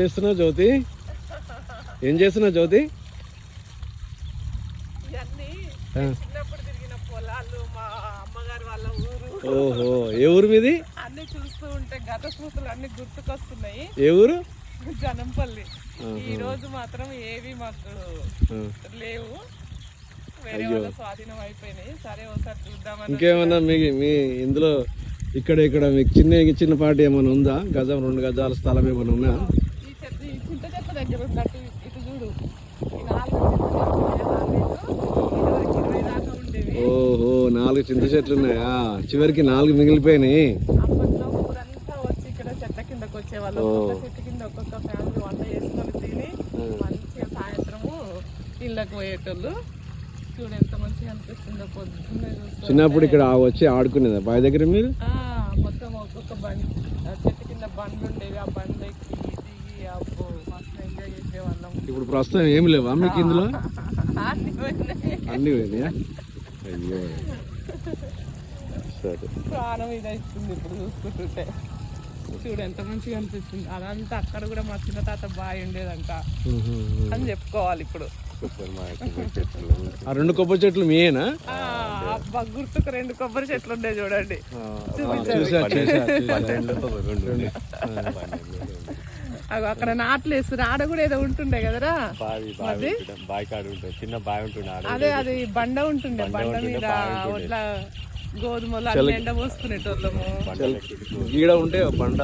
చేస్తున్నావు జ్యోతి? ఏం చేస్తున్నావు జ్యోతి? ఇవన్నీ ఆ. చిన్నప్పుడు తిరిగిన పొలాలు మా అమ్మగారు వాళ్ళ ఊరు. ఓహో ఏ ఊరు మీది? అన్ని చూస్తూ ఉంటే గత స్మృతులు అన్ని గుర్తుకొస్తున్నాయి. ఏ ఊరు? జనంపల్లి. ఈ రోజు మాత్రం ఏవి మాకు. లేవు. వేరే వాళ్ళ స్వాధీనం అయిపోయినాయి. సరే ఒకసారి చూద్దామని ఇంకేమన్నా మీ మీ ఇందులో ఇక్కడ ఇక్కడ మీకు చిన్న చిన్న పాటి ఏమైనా ఉందా? గజం రెండు గజాల స్థలం ఏమైనా ఉన్నా? ఈ చింత దగ్గర ఉన్నట్టు ఇటు చూడు. ఈ నాలుగు ఓహో నాలుగు చింత చెట్లు ఉన్నాయా? చివరికి నాలుగు మిగిలిపోయినాయి. అప్పట్లో ఊరంతా వచ్చి ఇక్కడ చెట్ల కిందకి వచ్చేవాళ్ళు. ఒక్కొక్క చెట్టు కింద ఒక్కొక్క ఫ్యామిలీ వంట చేసుకొని తిని మంచిగా సాయంత్రము ఇళ్ళకి పోయేటోళ్ళు. చూడు ఎంత మంచిగా అనిపిస్తుందో పొద్దున్నే చూస్తే చిన్నప్పుడు ఇక్కడ వచ్చి ఆడుకునేదా? బావి దగ్గర మీరు? మొత్తం ఒక్కొక్క బండి చెట్టు కింద బండ్లు ఉండేవి. ఆ బండి ఎక్కి దిగి అబ్బో మస్తు ఎంజాయ్ చేసేవాళ్ళం. ఇప్పుడు ప్రస్తుతం ఏం లేవా మీకు ఇందులో? అన్ని పోయినాయి. అయ్యో. సరే. ప్రాణం ఇది ఇస్తుంది ఇప్పుడు చూసుకుంటుంటే. చూడు ఎంత మంచిగా అనిపిస్తుంది. అదంతా అక్కడ కూడా మా చిన్న తాత బాగా ఉండేదంట. అని చెప్పుకోవాలి ఇప్పుడు. ఆ రెండు కొబ్బరి చెట్లు మీయేనా? ఆ, అబ్బా గుర్తుకు రెండు కొబ్బరి చెట్లు ఉండే చూడండి. చూసా చూసా అగో అక్కడ నాట్లు వేస్తారు ఆడ కూడా ఏదో ఉంటుండే కదరా? బావి కాడ చిన్న బావి ఉంటుంది ఆడ. అదే అది బండ ఉంటుండే బండ మీద ఒట్ల గోధుమలు అన్ని ఎండ పోసుకునేటోళ్ళము. గీడ ఉంటే బండ.